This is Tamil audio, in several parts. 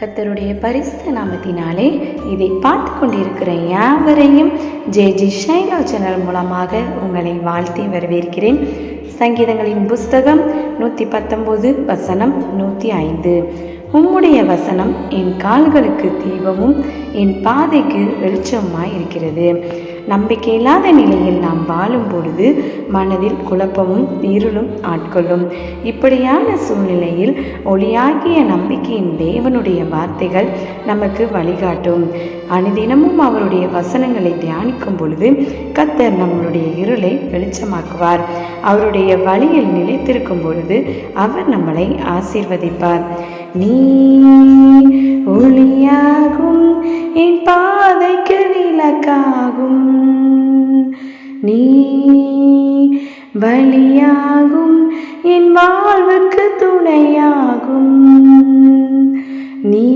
கர்த்தருடைய பரிசுத்த நாமத்தினாலே இதை பார்த்து கொண்டிருக்கிற யாவரையும் ஜே ஜி ஷைலோ சேனல் மூலமாக உங்களை வாழ்த்தி வரவேற்கிறேன். சங்கீதங்களின் புஸ்தகம் நூற்றி பத்தொம்போது வசனம் நூற்றி ஐந்து. உம்முடைய வசனம் என் கால்களுக்கு தீபமும் என் பாதைக்கு வெளிச்சமாய் இருக்கிறது. நம்பிக்கை இல்லாத நிலையில் நாம் வாழும் பொழுது மனதில் குழப்பமும் இருளும் ஆட்கொள்ளும். இப்படியான சூழ்நிலையில் ஒளியாகிய நம்பிக்கையின் தேவனுடைய வார்த்தைகள் நமக்கு வழிகாட்டும். அனுதினமும் அவருடைய வசனங்களை தியானிக்கும் பொழுது கத்தர் நம்மளுடைய இருளை வெளிச்சமாக்குவார். அவருடைய வழியில் நிலைத்திருக்கும் பொழுது அவர் நம்மளை ஆசீர்வதிப்பார். நீ ஒளியாகும் என் பாதைக்கு விளக்காகும். நீ வழியாகும் என் வாழ்வுக்கு துணையாகும். நீ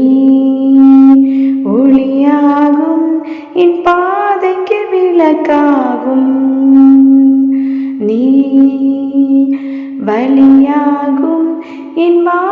ஒளியாகும் என் பாதைக்கு விளக்காகும். நீ வழியாகும் என் வா